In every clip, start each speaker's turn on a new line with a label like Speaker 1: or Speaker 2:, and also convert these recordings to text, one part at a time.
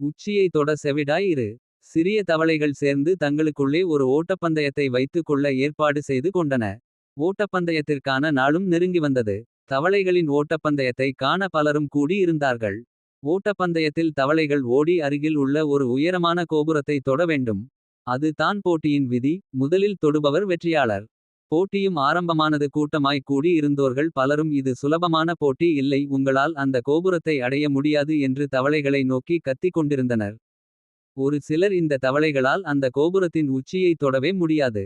Speaker 1: உச்சியை தொட செவிடாய் இரு. சிறிய தவளைகள் சேர்ந்து தங்களுக்குள்ளே ஒரு ஓட்டப்பந்தயத்தை வைத்துக் கொள்ள ஏற்பாடு செய்து கொண்டன. ஓட்டப்பந்தயத்திற்கான நாளும் நெருங்கி வந்தது. தவளைகளின் ஓட்டப்பந்தயத்தை காண பலரும் கூடி இருந்தார்கள். ஓட்டப்பந்தயத்தில் தவளைகள் ஓடி அருகில் உள்ள ஒரு உயரமான கோபுரத்தை தொட வேண்டும். அது தான் போட்டியின் விதி முதலில் தொடுபவர் வெற்றியாளர். போட்டியும் ஆரம்பமானது கூட்டமாய் கூடி இருந்தோர்கள் பலரும் இது சுலபமான போட்டி இல்லை உங்களால் அந்த கோபுரத்தை அடைய முடியாது என்று தவளைகளை நோக்கி கத்திக் கொண்டிருந்தனர். ஒரு சிலர் இந்த தவளைகளால் அந்த கோபுரத்தின் உச்சியை தொடவே முடியாது.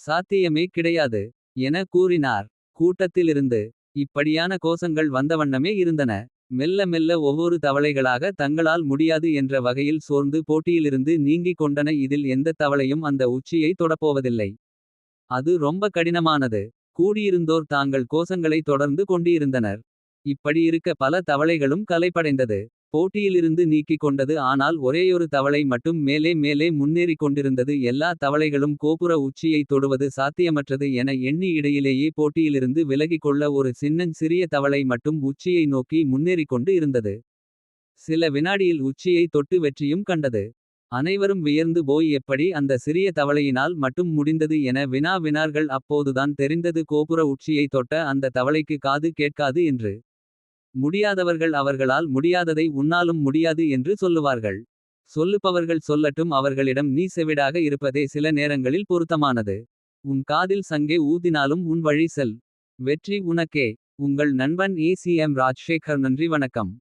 Speaker 1: சாத்தியமே கிடையாது என கூறினார். கூட்டத்திலிருந்து இப்படியான கோஷங்கள் வந்தவண்ணமே இருந்தன. மெல்ல மெல்ல ஒவ்வொரு தவளைகளாக தங்களால் முடியாது என்ற வகையில் சோர்ந்து போட்டியிலிருந்து நீங்கிக் கொண்டன இதில் எந்த தவளையும் அந்த உச்சியை தொடப்போவதில்லை. அது ரொம்ப கடினமானது. கூடியிருந்தோர் தாங்கள் கோஷங்களை தொடர்ந்து கொண்டிருந்தனர். இப்படியிருக்க பல தவளைகளும் கலைப்படைந்தது. போட்டியிலிருந்து நீக்கிக் கொண்டது ஆனால் ஒரேயொரு தவளை மட்டும் மேலே மேலே முன்னேறிக் கொண்டிருந்தது. எல்லா தவளைகளும் கோபுர உச்சியை தொடுவது சாத்தியமற்றது என எண்ணி இடையிலேயே போட்டியிலிருந்து விலகிக் கொள்ள ஒரு சின்னஞ் சிறிய தவளை மட்டும் உச்சியை நோக்கி முன்னேறிக் கொண்டு இருந்தது. சில வினாடியில் உச்சியை தொட்டு வெற்றியும் கண்டது. அனைவரும் வியர்ந்து போய் எப்படி அந்த சிறிய தவளையினால் மட்டும் முடிந்தது என வினா வினார்கள் அப்போதுதான் தெரிந்தது கோபுர உச்சியை தொட்ட அந்த தவளைக்கு காது கேட்காது என்று. முடியாதவர்கள் அவர்களால் முடியாததை உன்னாலும் முடியாது என்று சொல்லுவார்கள். சொல்லுபவர்கள் சொல்லட்டும் அவர்களிடம் நீ செவிடாக இருப்பதே சில நேரங்களில் பொருத்தமானது. உன் காதில் சங்கே ஊதினாலும் உன் வழி செல். வெற்றி உனக்கே உங்கள் நண்பன் ஏ சி எம் ராஜ்ஷேகர் நன்றி வணக்கம்.